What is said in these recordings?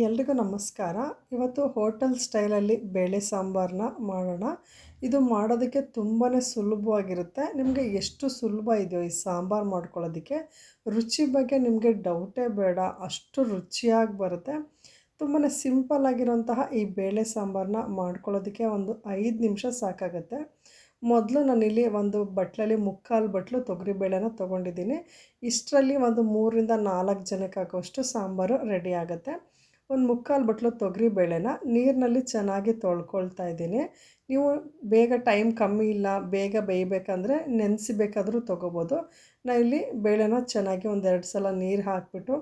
ಎಲ್ರಿಗೂ ನಮಸ್ಕಾರ. ಇವತ್ತು ಹೋಟೆಲ್ ಸ್ಟೈಲಲ್ಲಿ ಬೇಳೆ ಸಾಂಬಾರನ್ನ ಮಾಡೋಣ. ಇದು ಮಾಡೋದಕ್ಕೆ ತುಂಬಾ ಸುಲಭವಾಗಿರುತ್ತೆ. ನಿಮಗೆ ಎಷ್ಟು ಸುಲಭ ಇದೆಯೋ ಈ ಸಾಂಬಾರು ಮಾಡ್ಕೊಳ್ಳೋದಕ್ಕೆ, ರುಚಿ ಬಗ್ಗೆ ನಿಮಗೆ ಡೌಟೇ ಬೇಡ. ಅಷ್ಟು ರುಚಿಯಾಗಿ ಬರುತ್ತೆ. ತುಂಬಾ ಸಿಂಪಲ್ ಆಗಿರೋಂತಹ ಈ ಬೇಳೆ ಸಾಂಬಾರನ್ನ ಮಾಡ್ಕೊಳ್ಳೋದಕ್ಕೆ ಒಂದು ಐದು ನಿಮಿಷ ಸಾಕಾಗುತ್ತೆ. ಮೊದಲು ನಾನಿಲ್ಲಿ ಒಂದು ಬಟ್ಲಲ್ಲಿ ಮುಕ್ಕಾಲು ಬಟ್ಲು ತೊಗರಿಬೇಳೆನ ತೊಗೊಂಡಿದ್ದೀನಿ. ಇಷ್ಟರಲ್ಲಿ ಒಂದು ಮೂರರಿಂದ ನಾಲ್ಕು ಜನಕ್ಕೆ ಹಾಕೋಷ್ಟು ಸಾಂಬಾರು ರೆಡಿ ಆಗುತ್ತೆ. ಒಂದು ಮುಕ್ಕಾಲು ಬಟ್ಲು ತೊಗರಿ ಬೇಳೆನ ನೀರಿನಲ್ಲಿ ಚೆನ್ನಾಗಿ ತೊಳ್ಕೊಳ್ತಾ ಇದ್ದೀನಿ. ನೀವು ಬೇಗ ಟೈಮ್ ಕಮ್ಮಿ ಇಲ್ಲ, ಬೇಗ ಬೇಯಬೇಕಂದ್ರೆ ನೆನೆಸಿಬೇಕಾದರೂ ತೊಗೋಬೋದು. ನಾನು ಇಲ್ಲಿ ಬೇಳೆನ ಚೆನ್ನಾಗಿ ಒಂದೆರಡು ಸಲ ನೀರು ಹಾಕಿಬಿಟ್ಟು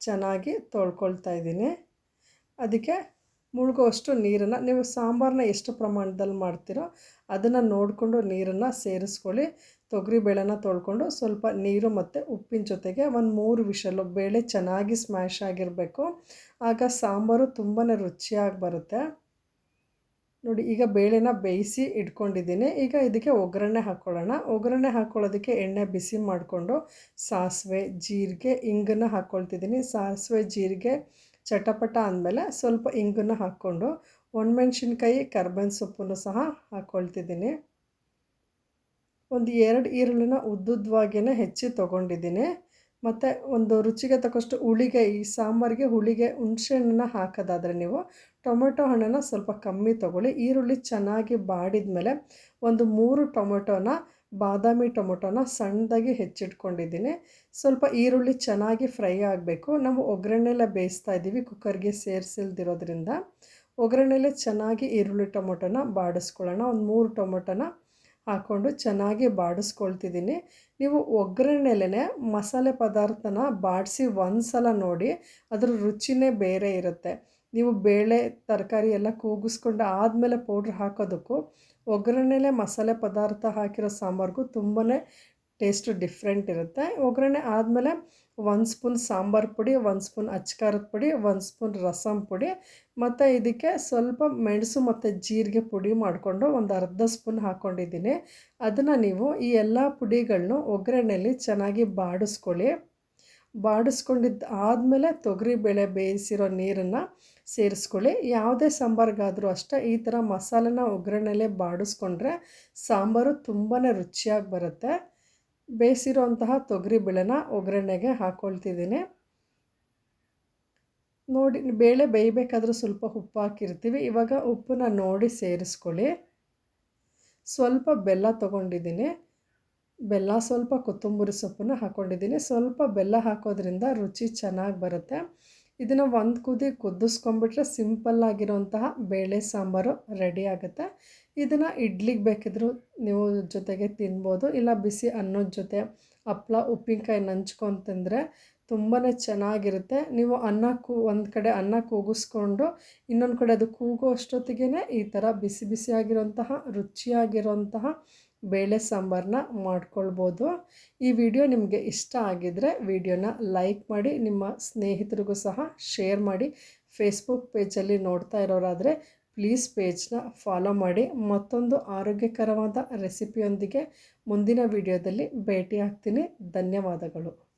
ಚೆನ್ನಾಗಿ ತೊಳ್ಕೊಳ್ತಾ ಇದ್ದೀನಿ. ಅದಕ್ಕೆ ಮುಳುಗುವಷ್ಟು ನೀರನ್ನು ನೀವು ಸಾಂಬಾರನ್ನ ಎಷ್ಟು ಪ್ರಮಾಣದಲ್ಲಿ ಮಾಡ್ತೀರೋ ಅದನ್ನು ನೋಡಿಕೊಂಡು ನೀರನ್ನು ಸೇರಿಸ್ಕೊಳ್ಳಿ. ತೊಗರಿ ಬೇಳೆನ ತೊಳ್ಕೊಂಡು ಸ್ವಲ್ಪ ನೀರು ಮತ್ತು ಉಪ್ಪಿನ ಜೊತೆಗೆ ಒಂದು ಮೂರು ವಿಷಲು ಬೇಳೆ ಚೆನ್ನಾಗಿ ಸ್ಮ್ಯಾಶ್ ಆಗಿರಬೇಕು. ಆಗ ಸಾಂಬಾರು ತುಂಬಾ ರುಚಿಯಾಗಿ ಬರುತ್ತೆ. ನೋಡಿ, ಈಗ ಬೇಳೆನ ಬೇಯಿಸಿ ಇಟ್ಕೊಂಡಿದ್ದೀನಿ. ಈಗ ಇದಕ್ಕೆ ಒಗ್ಗರಣೆ ಹಾಕ್ಕೊಳ್ಳೋಣ ಒಗ್ಗರಣೆ ಹಾಕ್ಕೊಳ್ಳೋದಕ್ಕೆ ಎಣ್ಣೆ ಬಿಸಿ ಮಾಡಿಕೊಂಡು ಸಾಸಿವೆ, ಜೀರಿಗೆ, ಇಂಗನ್ನು ಹಾಕ್ಕೊಳ್ತಿದ್ದೀನಿ ಸಾಸಿವೆ, ಜೀರಿಗೆ ಚಟಪಟ ಅಂದಮೇಲೆ ಸ್ವಲ್ಪ ಇಂಗನ್ನು ಹಾಕ್ಕೊಂಡು ಒಣಮೆಣ್ಸಿನ್ಕಾಯಿ, ಕರ್ಬೇವಿನ ಸೊಪ್ಪನ್ನು ಸಹ ಹಾಕ್ಕೊಳ್ತಿದ್ದೀನಿ ಒಂದು ಎರಡು ಈರುಳ್ಳಿನ ಉದ್ದುದ್ದವಾಗಿಯೇ ಹೆಚ್ಚಿ ತೊಗೊಂಡಿದ್ದೀನಿ. ಮತ್ತು ಒಂದು ರುಚಿಗೆ ತಕ್ಕಷ್ಟು ಹುಳಿಗೆ ಈ ಸಾಂಬಾರಿಗೆ ಹುಳಿಗೆ ಹುಣಸೆಹಣ್ಣನ್ನ ಹಾಕೋದಾದರೆ ನೀವು ಟೊಮೆಟೊ ಹಣ್ಣನ್ನು ಸ್ವಲ್ಪ ಕಮ್ಮಿ ತೊಗೊಳ್ಳಿ. ಈರುಳ್ಳಿ ಚೆನ್ನಾಗಿ ಬಾಡಿದ ಮೇಲೆ ಒಂದು ಮೂರು ಟೊಮೆಟೊನ ಬಾದಾಮಿ ಟೊಮೊಟೊನ ಸಣ್ಣದಾಗಿ ಹೆಚ್ಚಿಟ್ಕೊಂಡಿದ್ದೀನಿ. ಸ್ವಲ್ಪ ಈರುಳ್ಳಿ ಚೆನ್ನಾಗಿ ಫ್ರೈ ಆಗಬೇಕು. ನಾವು ಒಗ್ಗರಣೆಲ್ಲ ಬೇಯಿಸ್ತಾ ಇದ್ದೀವಿ, ಕುಕ್ಕರ್ಗೆ ಸೇರಿಸಿಲ್ದಿರೋದ್ರಿಂದ. ಒಗ್ಗರಣೆಲೆ ಚೆನ್ನಾಗಿ ಈರುಳ್ಳಿ ಟೊಮೊಟೊನ ಬಾಡಿಸ್ಕೊಳ್ಳೋಣ. ಒಂದು ಮೂರು ಟೊಮೊಟೊನ ಹಾಕ್ಕೊಂಡು ಚೆನ್ನಾಗಿ ಬಾಡಿಸ್ಕೊಳ್ತಿದ್ದೀನಿ. ನೀವು ಒಗ್ಗರಣೆಲೇ ಮಸಾಲೆ ಪದಾರ್ಥನ ಬಾಡಿಸಿ ಒಂದು ಸಲ ನೋಡಿ, ಅದರ ರುಚಿನೇ ಬೇರೆ ಇರುತ್ತೆ. ನೀವು ಬೇಳೆ, ತರಕಾರಿ ಎಲ್ಲ ಕೂಗಿಸ್ಕೊಂಡು ಆದಮೇಲೆ ಪೌಡ್ರ್ ಹಾಕೋದಕ್ಕೂ ಒಗ್ಗರಣೆಲೆ ಮಸಾಲೆ ಪದಾರ್ಥ ಹಾಕಿರೋ ಸಾಂಬಾರಿಗೂ ತುಂಬಾ ಟೇಸ್ಟು ಡಿಫ್ರೆಂಟ್ ಇರುತ್ತೆ. ಒಗ್ಗರಣೆ ಆದಮೇಲೆ ಒಂದು ಸ್ಪೂನ್ ಸಾಂಬಾರು ಪುಡಿ, ಒಂದು ಸ್ಪೂನ್ ಅಚ್ಕಾರದ ಪುಡಿ, ಒಂದು ಸ್ಪೂನ್ ರಸಮ್ ಪುಡಿ, ಮತ್ತು ಇದಕ್ಕೆ ಸ್ವಲ್ಪ ಮೆಣಸು ಮತ್ತು ಜೀರಿಗೆ ಪುಡಿ ಮಾಡಿಕೊಂಡು ಒಂದು ಅರ್ಧ ಸ್ಪೂನ್ ಹಾಕ್ಕೊಂಡಿದ್ದೀನಿ ಅದನ್ನು ನೀವು ಈ ಎಲ್ಲ ಪುಡಿಗಳನ್ನೂ ಒಗ್ಗರಣೆಯಲ್ಲಿ ಚೆನ್ನಾಗಿ ಬಾಡಿಸ್ಕೊಳ್ಳಿ. ಬಾಡಿಸ್ಕೊಂಡಿದ್ದು ಆದಮೇಲೆ ತೊಗರಿಬೇಳೆ ಬೇಯಿಸಿರೋ ನೀರನ್ನು ಸೇರಿಸ್ಕೊಳ್ಳಿ. ಯಾವುದೇ ಸಾಂಬಾರಿಗಾದರೂ ಅಷ್ಟೇ ಈ ಥರ ಮಸಾಲೆನ ಒಗ್ಗರಣೆಲೆ ಬಾಡಿಸ್ಕೊಂಡ್ರೆ ಸಾಂಬಾರು ತುಂಬಾ ರುಚಿಯಾಗಿ ಬರುತ್ತೆ. ಬೇಯಿಸಿರೋಂತಹ ತೊಗರಿಬೇಳೆನ ಒಗ್ಗರಣೆಗೆ ಹಾಕ್ಕೊಳ್ತಿದ್ದೀನಿ ನೋಡಿ, ಬೇಳೆ ಬೇಯಬೇಕಾದ್ರೂ ಸ್ವಲ್ಪ ಉಪ್ಪು ಹಾಕಿರ್ತೀವಿ. ಇವಾಗ ಉಪ್ಪನ್ನ ನೋಡಿ ಸೇರಿಸ್ಕೊಳ್ಳಿ. ಸ್ವಲ್ಪ ಬೆಲ್ಲ ತೊಗೊಂಡಿದ್ದೀನಿ. ಬೆಲ್ಲ ಸ್ವಲ್ಪ ಕೊತ್ತಂಬರಿ ಸೊಪ್ಪನ್ನು ಹಾಕ್ಕೊಂಡಿದ್ದೀನಿ ಸ್ವಲ್ಪ ಬೆಲ್ಲ ಹಾಕೋದ್ರಿಂದ ರುಚಿ ಚೆನ್ನಾಗಿ ಬರುತ್ತೆ. ಇದನ್ನು ಒಂದು ಕುದಿ ಕುದಿಸ್ಕೊಂಬಿಟ್ರೆ ಸಿಂಪಲ್ಲಾಗಿರೋಂತಹ ಬೇಳೆ ಸಾಂಬಾರು ರೆಡಿ ಆಗುತ್ತೆ. ಇದನ್ನು ಇಡ್ಲಿಗೆ ಬೇಕಿದ್ರೂ ನೀವು ಜೊತೆಗೆ ತಿನ್ಬೋದು. ಇಲ್ಲ ಬಿಸಿ ಅನ್ನದ ಜೊತೆ ಹಪ್ಳ, ಉಪ್ಪಿನಕಾಯಿ ನಂಚ್ಕೊಂಡು ತಿಂದರೆ ತುಂಬಾ ಚೆನ್ನಾಗಿರುತ್ತೆ. ನೀವು ಅನ್ನ ಕೂ, ಒಂದು ಕಡೆ ಅನ್ನ ಕೂಗಿಸ್ಕೊಂಡು ಇನ್ನೊಂದು ಕಡೆ ಅದು ಕೂಗೋ ಅಷ್ಟೊತ್ತಿಗೆ ಈ ಥರ ಬಿಸಿ ಬಿಸಿಯಾಗಿರೋಂತಹ ರುಚಿಯಾಗಿರೋಂತಹ ಬೇಳೆ ಸಾಂಬಾರನ್ನ ಮಾಡ್ಕೊಳ್ಬೋದು. ಈ ವಿಡಿಯೋ ನಿಮಗೆ ಇಷ್ಟ ಆಗಿದ್ದರೆ ವಿಡಿಯೋನ ಲೈಕ್ ಮಾಡಿ, ನಿಮ್ಮ ಸ್ನೇಹಿತರಿಗೂ ಸಹ ಶೇರ್ ಮಾಡಿ. ಫೇಸ್ಬುಕ್ ಪೇಜಲ್ಲಿ ನೋಡ್ತಾ ಇರೋರಾದರೆ ಪ್ಲೀಸ್ ಪೇಜ್ನ ಫಾಲೋ ಮಾಡಿ. ಮತ್ತೊಂದು ಆರೋಗ್ಯಕರವಾದ ರೆಸಿಪಿಯೊಂದಿಗೆ ಮುಂದಿನ ವಿಡಿಯೋದಲ್ಲಿ ಭೇಟಿ ಆಗ್ತೀನಿ ಧನ್ಯವಾದಗಳು.